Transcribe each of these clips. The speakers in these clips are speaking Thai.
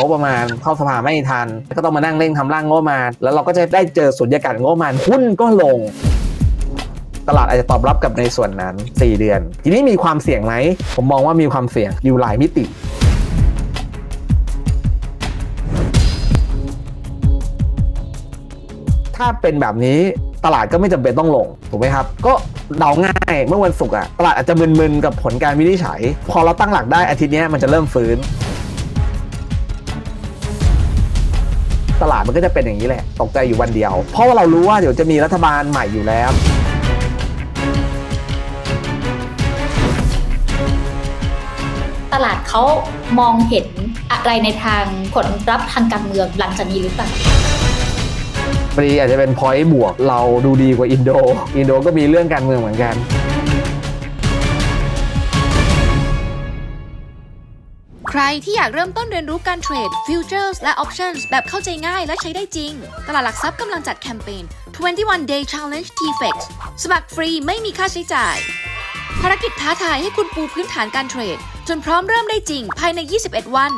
งบประมาณเข้าสภาไม่ทัน ก็ต้องมานั่งเร่งทำร่างงบประมาณ แล้วเราก็จะได้เจอสุญญากาศงบประมาณหุ้นก็ลง ตลาดอาจจะตอบรับกับในส่วนนั้น 4 เดือน ทีนี้มีความเสี่ยงไหม ผมมองว่ามีความเสี่ยงอยู่หลายมิติถ้าเป็นแบบนี้ตลาดก็ไม่จำเป็นต้องลงถูกไหมครับ ก็เดาง่ายเมื่อวันศุกร์อะตลาดอาจจะมึนๆกับผลการวินิจฉัย พอเราตั้งหลักได้อาทิตย์นี้มันจะเริ่มฟื้น ตลาดมันก็จะเป็นอย่างนี้แหละ ตกใจอยู่วันเดียว เพราะว่าเรารู้ว่าเดี๋ยวจะมีรัฐบาลใหม่อยู่แล้วตลาดเขามองเห็นอะไรในทางผลรับทางการเมืองหลังจากนี้หรือเปล่าปรีอาจจะเป็นพอยต์บวกเราดูดีกว่าอินโด อินโดก็มีเรื่องการเมืองเหมือนกัน รที่อยากเริ่มต้นเรียนรู้การเทรด Futures และ Options แบบเข้าใจง่ายและใช้ได้จริง ตลาดหลักทรัพย์กำลังจัดแคมเปญ 21 Day Challenge TFX สมัครฟรีไม่มีค่าใช้จ่าย ภารกิจท้าทายให้คุณปูพื้นฐานการเทรด จนพร้อมเริ่มได้จริงภายใน 21 วัน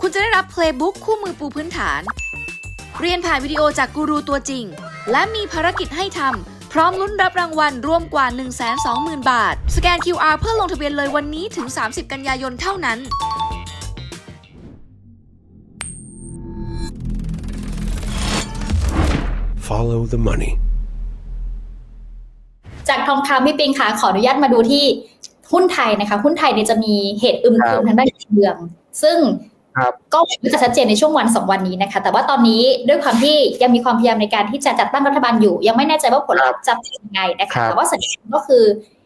คุณจะได้รับ Playbook คู่มือปูพื้นฐาน เรียนผ่านวิดีโอจากกูรูตัวจริง และมีภารกิจให้ทำพร้อมลุ้นรับรางวัลรวมกว่า 120,000 บาท สแกน QR เพื่อลงทะเบียนเลยวันนี้ถึง 30 กันยายนเท่านั้น Follow the money. จากทองคำพี่ปิงค่ะขออนุญาตมาดูที่หุ้นไทยนะคะ หุ้นไทยเนี่ยจะมีเหตุอึมครึมทางด้านการเมือง ซึ่งครับก็จะชัดเจนในช่วงวันสองวันนี้นะคะ แต่ว่าตอนนี้ด้วยความที่ยังมีความพยายามในการที่จะจัดตั้งรัฐบาลอยู่ ยังไม่แน่ใจว่าผลลัพธ์จะเป็นยังไงนะครัคะบแต่ว่าสัญญาณก็คือ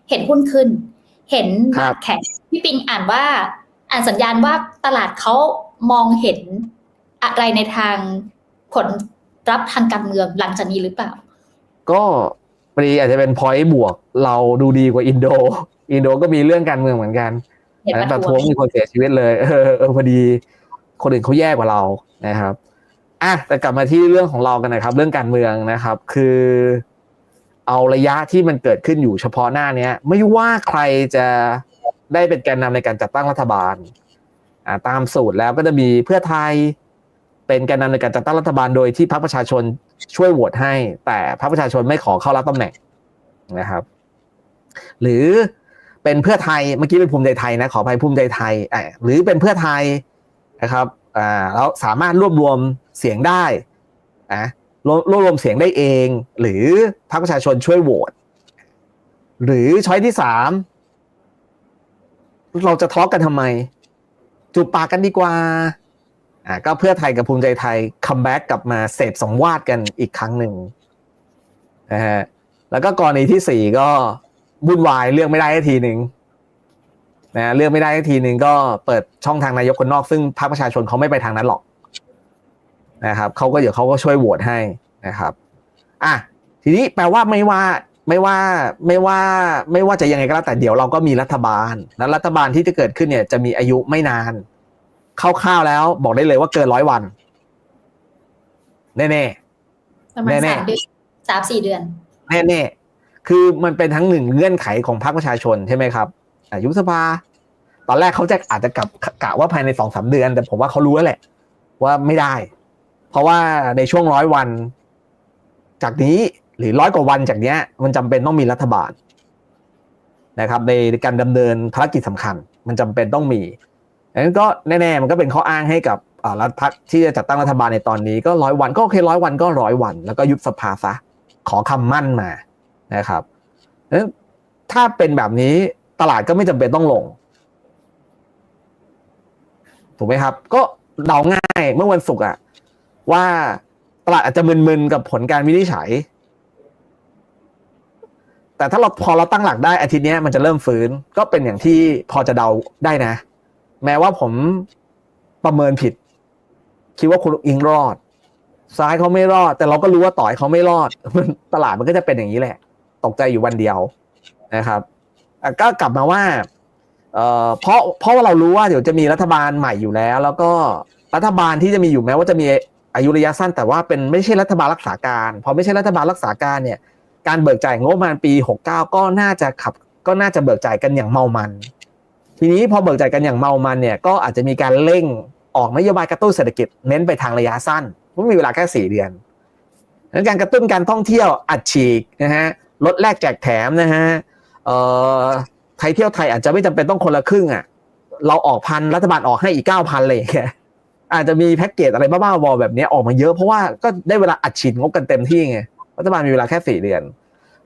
เห็นหุ้นขึ้น เห็นครับแข็งพี่ปิงอ่านว่า อ่านสัญญาณว่าตลาดเขามองเห็นอะไรในทางผล รับทางการเมืองหลังจากนี้หรือเปล่า ก็ปรีอาจจะเป็นพอยต์บวกเราดูดีกว่าอินโด อินโดก็มีเรื่องการเมืองเหมือนกันเห็นอันนั้นปประระท้ท้ววงงมีคนเสียชีวิตเลยเออเออพอดี คนอื่นเขาแย่กว่าเรานะครับอะแต่กลับมาที่เรื่องของเรากันนะครับ เรื่องการเมืองนะครับ คือ เอาระยะที่มันเกิดขึ้นอยู่เฉพาะหน้าเนี้ย ไม่ว่าใครจะได้เป็นแกนนำในการจัดตั้งรัฐบาลอ่าตามสูตรแล้วก็จะมีเพื่อไทย เป็นแกนนำในการจัดตั้งรัฐบาลโดยที่พรรคประชาชนช่วยโหวตให้ แต่พรรคประชาชนไม่ขอเข้ารับตำแหน่งนะครับ หรือเป็นเพื่อไทยเมื่อกี้เป็นภูมิใจไทยนะขออภัยภูมิใจไทยหรือเป็นเพื่อไทยนะครับอ่าแล้วสามารถรวบรวมเสียงได้นะรวบรวบรวมเสียงได้เอง หรือพรรคประชาชนช่วยโหวตหรือช้อยที่สามเราจะทะเลาะกันทำไม จูบปากกันดีกว่า อ่าก็เพื่อไทยกับภูมิใจไทยคัมแบ็กกลับมาเสพสังวาสกันอีกครั้งหนึ่งนะฮะแล้วก็กรณีที่สี่ก็วุ่นวายเลือกไม่ได้ทีหนึ่งนะเลือกไม่ได้ทีหนึ่งก็เปิดช่องทางนายกคนนอก ซึ่งพรรคประชาชนเขาไม่ไปทางนั้นหรอกนะครับเขาก็เดี๋ยวเขาก็ช่วยโหวตให้นะครับอะทีนี้แปลว่าไม่ว่าไม่ว่าไม่ว่าไม่ว่าจะยังไงก็แล้วแต่เดี๋ยวเราก็มีรัฐบาลแล้วรัฐบาลที่จะเกิดขึ้นเนี่ยจะมีอายุไม่นาน คร่าวๆแล้ว บอกได้เลยว่าเกินร้อยวัน แน่ๆประมาณแน่สามๆเดือนสามสี่เดือน แน่ๆคือมันเป็นทั้งหนึ่งเงื่อนไขของพรรคประชาชนใช่ไหมครับอายุบสภา ตอนแรกเขาจะอาจจะกลับกะว่าภายในสองสามเดือน แต่ผมว่าเขารู้แล้วแหละ ว่าไม่ได้ เพราะว่าในช่วงร้อยวัน จากนี้หรือร้อยกว่าวันจากเนี้ย มันจำเป็นต้องมีรัฐบาลนะครับ ในการดำเนินภารกิจสำคัญ มันจำเป็นต้องมีดัง นั้นก็แน่ๆมันก็เป็นข้ออ้างให้กับรัฐพักที่จะจัดตั้งรัฐบาลในตอนนี้ก็ร้อยวันก็โอเคร้อยวันก็ร้อยวัน แล้วก็ยุบสภาซะขอคำมั่นมานะครับนั้นถ้าเป็นแบบนี้ตลาดก็ไม่จำเป็นต้องลง ถูกไหมครับ ก็เดาง่ายเมื่อวันศุกร์อะว่าตลาดอาจจะมึนๆกับผลการวินิจฉัย แต่ถ้าเราพอเราตั้งหลักได้อาทิตย์นี้มันจะเริ่มฟื้น ก็เป็นอย่างที่พอจะเดาได้นะ แม้ว่าผมประเมินผิด คิดว่าคุณอิงรอด ซ้ายเขาไม่รอด แต่เราก็รู้ว่าต่อยเขาไม่รอดมันตลาดมันก็จะเป็นอย่างนี้แหละ ตกใจอยู่วันเดียวนะครับก็กลับมาว่าเอ่อเพราะเพราะว่าเรารู้ว่าเดี๋ยวจะมีรัฐบาลใหม่อยู่แล้ว แล้วก็รัฐบาลที่จะมีอยู่แม้ว่าจะมีอายุระยะสั้นแต่ว่าเป็นไม่ใช่รัฐบาลรักษาการพอไม่ใช่รัฐบาลรักษาการเนี่ย การเบิกจ่ายงบประมาณปี 69 ก็น่าจะขับก็น่าจะเบิกจ่ายกันอย่างเมามัน ทีนี้พอเบิกจ่ายกันอย่างเมามันเนี่ยก็อาจจะมีการเร่งออกนโยบายกระตุ้นเศรษฐกิจเน้นไปทางระยะสั้นมันมีเวลาแค่สี่เดือนนั้นการกระตุ้นการท่องเที่ยวอัดฉีกนะฮะลดแลกแจกแถมนะฮะเอ่อไทยเที่ยวไทยอาจจะไม่จำเป็นต้องคนละครึ่งอะเราออกพันรัฐบาลออกให้อีกเก้าพันเลยางเงี้ยอาจจะมีแพ็กเกจอะไรบ้าๆบอแบบนี้ออกมาเยอะเพราะว่าก็ได้เวลาอัดฉีดงบกันเต็มที่ไงรัฐบาลมีเวลาแค่สี่เดือน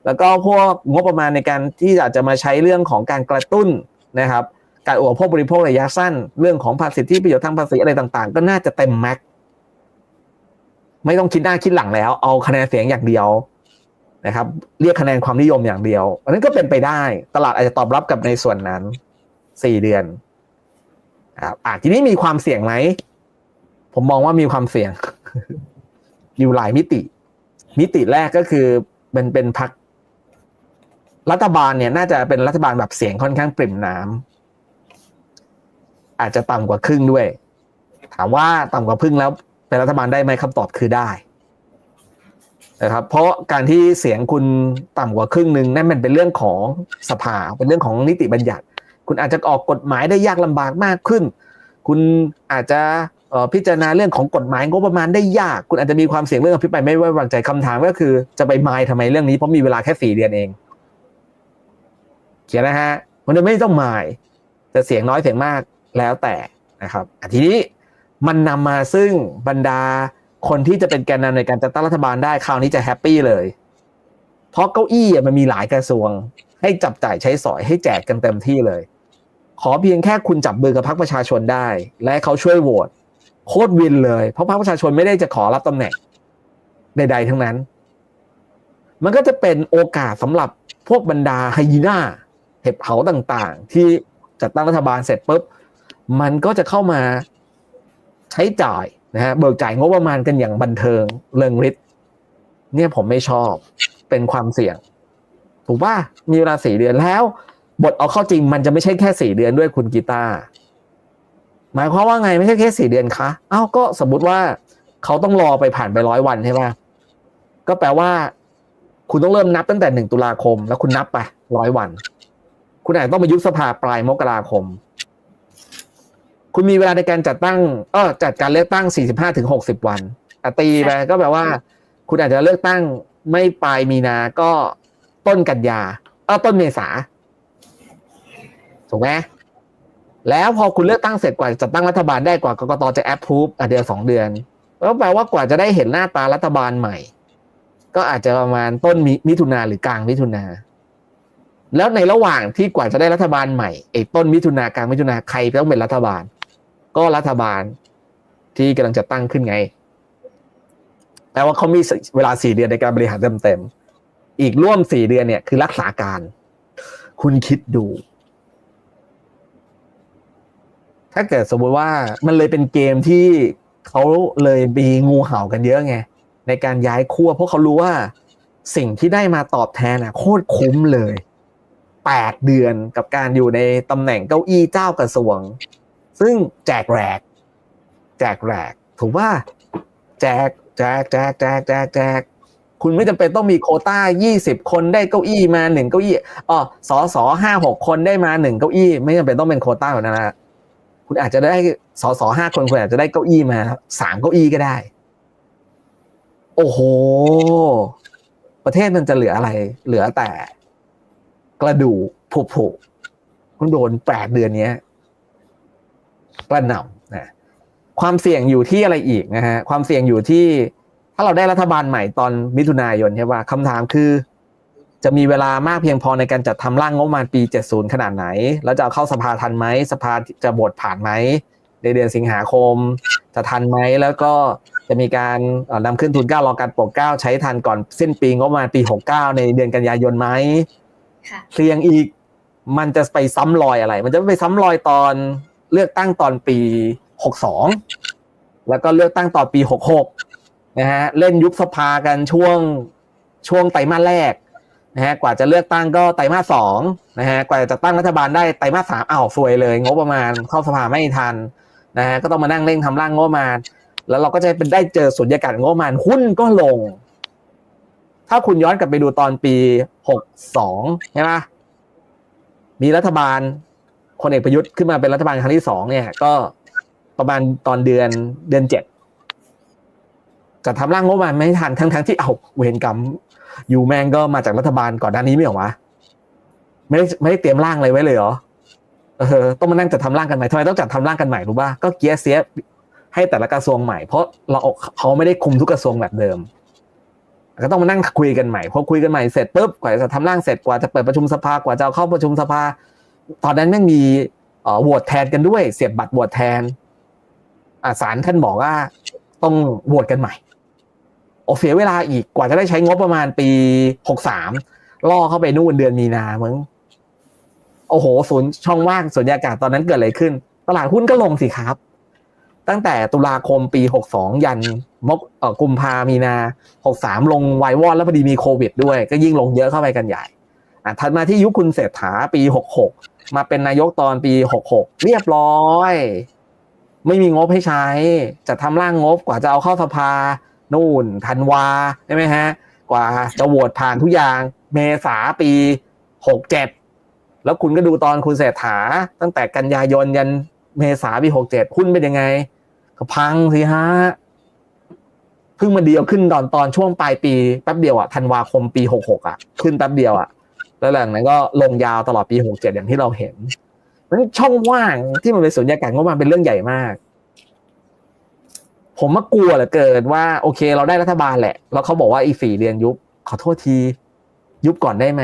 แล้วก็พวกงบประมาณในการที่อาจจะมาใช้เรื่องของการกระตุ้นนะครับ การอุปโภคบริโภคระยะสั้น เรื่องของภาษีที่ประโยชน์ทางภาษีอะไรต่างๆ ก็น่าจะเต็มแม็กซ์ไม่ต้องคิดหน้าคิดหลังแล้ว เอาคะแนนเสียงอย่างเดียวนะครับ เรียกคะแนนความนิยมอย่างเดียว อันนั้นก็เป็นไปได้ ตลาดอาจจะตอบรับกับในส่วนนั้นสี่เดือนครับอะทีนี้มีความเสี่ยงไหมผมมองว่ามีความเสี่ยง อยู่หลายมิติ มิติแรกก็คือเป็นเป็นพักรัฐบาลเนี่ย น่าจะเป็นรัฐบาลแบบเสียงค่อนข้างปริ่มน้ำ อาจจะต่ำกว่าครึ่งด้วย ถามว่าต่ำกว่าครึ่งแล้วเป็นรัฐบาลได้ไหมคำตอบคือได้นะครับเพราะการที่เสียงคุณต่ำกว่าครึ่งหนึ่งนั่นมันเป็นเรื่องของสภาเป็นเรื่องของนิติบัญญัติ คุณอาจจะออกกฎหมายได้ยากลำบากมากขึ้น คุณอาจจะพิจารณาเรื่องของกฎหมายงบประมาณได้ยาก คุณอาจจะมีความเสี่ยงเรื่องอภิปรายไม่ไว้วางใจคำถามก็คือจะไปมายทำไมเรื่องนี้เพราะมีเวลาแค่สี่เดือนเอง เขียนนะฮะมันจะไม่ต้องมายจะเสียงน้อยเสียงมาก แล้วแต่นะครับทีนี้มันนำมาซึ่งบรรดาคนที่จะเป็นแกนนำในการจัดตั้งรัฐบาลได้คราวนี้จะแฮปปี้เลย เพราะเก้าอี้มันมีหลายกระทรวง ให้จับจ่ายใช้สอยให้แจกกันเต็มที่เลย ขอเพียงแค่คุณจับมือกับพรรคประชาชนได้ และเขาช่วยโหวตโคตรวินเลย เพราะพรรคประชาชนไม่ได้จะขอรับตำแหน่งใด ๆ ทั้งนั้น มันก็จะเป็นโอกาสสำหรับพวกบรรดาไฮยีน่าเห็บเผาต่างๆ ที่จัดตั้งรัฐบาลเสร็จปุ๊บ มันก็จะเข้ามาใช้จ่ายนะฮะเบิกจ่ายงบประมาณกันอย่างบันเทิงเริงฤทธิ์เนี่ยผมไม่ชอบเป็นความเสี่ยง ถูกป่ะมีเวลาสี่เดือนแล้ว บทเอาเข้าจริงมันจะไม่ใช่แค่สี่เดือนด้วยคุณกีตาร์หมายความว่าไงไม่ใช่แค่สี่เดือนคะเอ้าก็สมมติว่าเขาต้องรอไปผ่านไปร้อยวันใช่ป่ะก็แปลว่า คุณต้องเริ่มนับตั้งแต่หนึ่งตุลาคม แล้วคุณนับไปร้อยวัน คุณอาจจะต้องมายุบสภาปลายมกราคม คุณมีเวลาในการจัดตั้งเออจัดการเลือกตั้ง 45ถึง60 วันอะตีไปก็แปลว่า คุณอาจจะเลือกตั้งไม่ปลายมีนาก็ต้นกันยาเออต้นเมษาถูกไหมแล้วพอคุณเลือกตั้งเสร็จกว่าจะจัดตั้งรัฐบาลได้กว่ากกตจะแอปพูฟอะเดือนสองเดือนก็แปลว่ากว่าจะได้เห็นหน้าตารัฐบาลใหม่ ก็อาจจะประมาณต้นมิมิถุนาหรือกลางมิถุนาแล้วในระหว่างที่กว่าจะได้รัฐบาลใหม่ไอ้ต้นมิถุนากลางมิถุนาใครต้องเป็นรัฐบาล ก็รัฐบาลที่กำลังจะตั้งขึ้นไงแปลว่าเขามีเวลาสี่เดือนในการบริหารเต็มๆอีกร่วมสี่เดือนเนี่ยคือรักษาการ คุณคิดดู ถ้าเกิดสมมติว่ามันเลยเป็นเกมที่เขาเลยมีงูเห่ากันเยอะไงในการย้ายขั้วเพราะเขารู้ว่าสิ่งที่ได้มาตอบแทนอะ โคตรคุ้มเลยแปดเดือนกับการอยู่ในตำแหน่งเก้าอี้เจ้ากระทรวง ซึ่งแจกแรกแจกแรกถูกว่าแจกแจกแจกแจกแจกแจกคุณไม่จำเป็นต้องมีโคต้ายี่สิบคนได้เก้าอี้มาหนึ่งเก้าอี้อ๋อสอสอห้าหกคนได้มาหนึ่งเก้าอี้ ไม่จำเป็นต้องเป็นโคต้าแบบนั้นนะคุณอาจจะได้สอสอห้าคนคุณอาจจะได้เก้าอี้มาสามเก้าอี้ก็ได้ โอ้โห ประเทศมันจะเหลืออะไร เหลือแต่ กระดูกผุๆคุณโดนแปดเดือนเนี้ย กระหน่ำนะความเสี่ยงอยู่ที่อะไรอีกนะฮะความเสี่ยงอยู่ที่ถ้าเราได้รัฐบาลใหม่ตอนมิถุนายนใช่ป่ะคำถามคือ จะมีเวลามากเพียงพอในการจัดทำร่างงบประมาณปี 70 ขนาดไหน แล้วจะเอาเข้าสภาทันไหมสภาจะโหวตผ่านไหมในเดือนสิงหาคม จะทันไหมแล้วก็จะมีการเอ่อนำขึ้นทุนเกล้ารอการโปรดเกล้าใช้ทันก่อนสิ้นปีงบประมาณปี 69 ในเดือนกันยายนไหมค่ะเสี่ยงอีกมันจะไปซ้ำรอยอะไร มันจะไปซ้ำรอยตอน เลือกตั้งตอนปี 62 แล้วก็เลือกตั้งตอนปี 66 นะฮะ เล่นยุบสภากันช่วงช่วงไตรมาสแรกนะฮะ กว่าจะเลือกตั้งก็ไตรมาสสองนะฮะ กว่าจะตั้งรัฐบาลได้ไตรมาสสามอ้าวซวยเลย งบประมาณเข้าสภาไม่ทันนะฮะ ก็ต้องมานั่งเร่งทำร่างงบประมาณ แล้วเราก็จะเป็นได้เจอสุญญากาศงบประมาณหุ้นก็ลง ถ้าคุณย้อนกลับไปดูตอนปีหกสองใช่ไหมมีรัฐบาล คนเอกประยุทธ์ขึ้นมาเป็นรัฐบาลครั้งที่สองเนี่ย ก็ประมาณตอนเดือนเดือนเจ็ดจะทำร่างงบประมาณไม่ทันทั้งทั้งที่เอาเวรกรรมอยู่แมงก็มาจากรัฐบาลก่อนหน้านี้ไม่หรอวะไม่ได้ไม่ได้เตรียมร่างอะไรไว้เลยเหรอเออต้องมานั่งจัดทำร่างกันใหม่ทำไมต้องจัดทำร่างกันใหม่รู้ป่ะก็เกียร์เสียให้แต่ละกระทรวงใหม่เพราะเราเขาไม่ได้คุมทุกกระทรวงแบบเดิมก็ต้องมานั่งคุยกันใหม่พอคุยกันใหม่เสร็จปุ๊บกว่าจะทำร่างเสร็จกว่าจะเปิดประชุมสภากว่าจะเข้าประชุมสภา ตอนนั้นแม่งมีโหวตแทนกันด้วย เสียบบัตรโหวตแทนอาศาลท่านบอกว่าต้องโหวตกันใหม่ โอเสียเวลาอีกกว่าจะได้ใช้งบประมาณปีหกสามล่อเข้าไปนู่นเดือนมีนาเมึงโอ้โหศูนย์ช่องว่างสุญญากาศตอนนั้นเกิดอะไรขึ้น ตลาดหุ้นก็ลงสิครับ ตั้งแต่ตุลาคมปีหกสองยันมกเอ่อกุมภามีนาหกสามลงไววอดแล้วพอดีมีโควิดด้วย ก็ยิ่งลงเยอะเข้าไปกันใหญ่อะถัดมาที่ยุคคุณเศรษฐาปีหกหก มาเป็นนายกตอนปีหกหกเรียบร้อย ไม่มีงบให้ใช้ จะทำร่างงบกว่าจะเอาเข้าสภา นู่นธันวาใช่ไหมฮะ กว่าจะโหวตผ่านทุกอย่าง เมษาปีหกเจ็ดแล้วคุณก็ดูตอนคุณเศรษฐา ตั้งแต่กันยายนยันเมษาปีหกเจ็ดหุ้นเป็นยังไง ก็พังสิฮะเพิ่งมาเดียวขึ้นตอนตอนช่วงปลายปีแป๊บเดียวอะธันวาคมปีหกหกอะขึ้นแป๊บเดียวอะ แล้วหลังนั้นก็ลงยาวตลอดปี 67 อย่างที่เราเห็นนั้นช่องว่างที่มันเป็นสุญญากาศงบมาเป็นเรื่องใหญ่มาก ผมมากลัวเหลือเกินว่า โอเคเราได้รัฐบาลแหละ แล้วเขาบอกว่าอีสี่เดือนยุบ ขอโทษที ยุบก่อนได้ไหม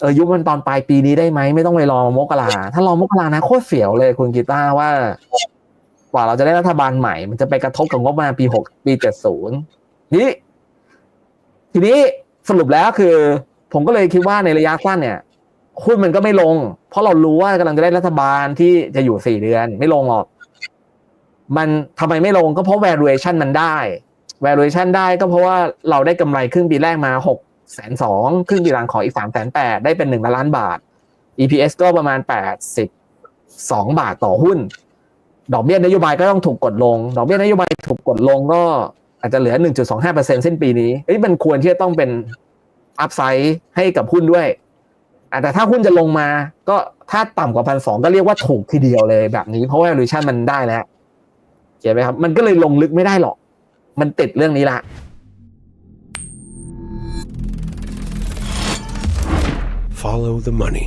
เออยุบมันตอนปลายปีนี้ได้ไหมไม่ต้องไปรอมกราถ้ารอมกรานะโคตรเสียวเลยคุณกีตาร์ว่ากว่าเราจะได้รัฐบาลใหม่ มันจะไปกระทบกับงบประมาณปีหกปีเจ็ดศูนย์นี่ทีนี้สรุปแล้วคือ ผมก็เลยคิดว่าในระยะสั้นเนี่ยหุ้นมันก็ไม่ลง เพราะเรารู้ว่ากำลังจะได้รัฐบาลที่จะอยู่สี่เดือน ไม่ลงหรอก มันทำไมไม่ลงก็เพราะ valuation มันได้ valuation ได้ก็เพราะว่าเราได้กำไรครึ่งปีแรกมาหกแสนสองครึ่งปีหลังขออีกสามแสนแปดได้เป็นหนึ่งล้านบาท EPS ก็ประมาณแปดสิบสองบาทต่อหุ้น ดอกเบี้ยนโยบายก็ต้องถูกกดลง ดอกเบี้ยนโยบายถูกกดลงก็อาจจะเหลือ1.25%สิ้นปีนี้เอ้ยมันควรที่จะต้องเป็น อัพไซด์ให้กับหุ้นด้วยอแต่ถ้าหุ้นจะลงมา ก็ถ้าต่ำกว่าพันสองก็เรียกว่าถูกทีเดียวเลยแบบนี้ เพราะว่า valuation มันได้แล้วเห็นไหมครับ มันก็เลยลงลึกไม่ได้หรอก มันติดเรื่องนี้ละ Follow the money.